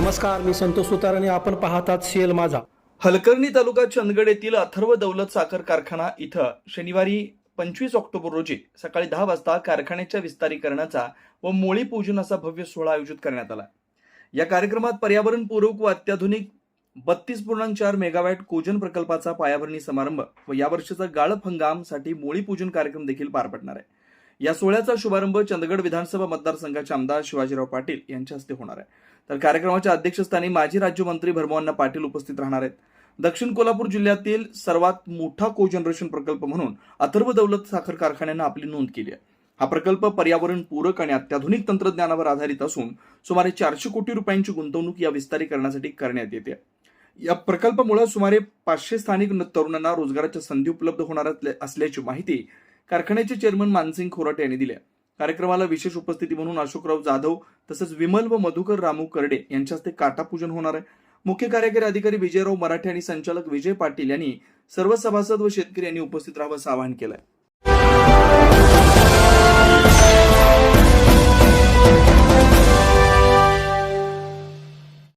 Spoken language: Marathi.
नमस्कार मी संतोष सुतार आणि आपण पाहतात शेल माझा. हलकर्णी तालुका चंदगड येथील अथर्व दौलत साखर कारखाना इथं शनिवारी पंचवीस ऑक्टोबर रोजी सकाळी दहा वाजता कारखान्याच्या विस्तारीकरणाचा व मोळी पूजन असा भव्य सोहळा आयोजित करण्यात आला. या कार्यक्रमात पर्यावरणपूरक व अत्याधुनिक बत्तीस पूर्णांक चार मेगावॅट कोजन प्रकल्पाचा पायाभरणी समारंभ व यावर्षीचा गाळप हंगामसाठी मोळी पूजन कार्यक्रम देखील पार पडणार आहे. या सोहळ्याचा शुभारंभ चंदगड विधानसभा मतदारसंघाचे आमदार शिवाजीराव पाटील यांच्या हस्ते होणार आहे. तर कार्यक्रमाच्या अध्यक्षस्थानी माजी राज्यमंत्री भरमोहन्ना पाटील उपस्थित राहणार आहेत. दक्षिण कोल्हापूर जिल्ह्यातील सर्वात मोठा कोजनरेशन प्रकल्प म्हणून अथर्व दौलत साखर कारखान्यानं आपली नोंद केली आहे. हा प्रकल्प पर्यावरण पूरक आणि अत्याधुनिक तंत्रज्ञानावर आधारित असून सुमारे चारशे कोटी रुपयांची गुंतवणूक या विस्तारीकरणासाठी करण्यात येते. या प्रकल्पामुळे सुमारे पाचशे स्थानिक तरुणांना रोजगाराच्या संधी उपलब्ध होणार असल्याची माहिती कारखान्याचे चेअरमन मानसिंग खोराटे यांनी दिल्या कार्यक्रमाला विशेष उपस्थिती म्हणून अशोकराव जाधव तसंच विमल व मधुकर रामू करडे यांच्या हस्ते काटापूजन होणार आहे. मुख्य कार्यकारी अधिकारी विजयराव मराठे आणि संचालक विजय पाटील यांनी सर्व सभासद व शेतकरी यांनी उपस्थित राहावं असं आवाहन केलं आहे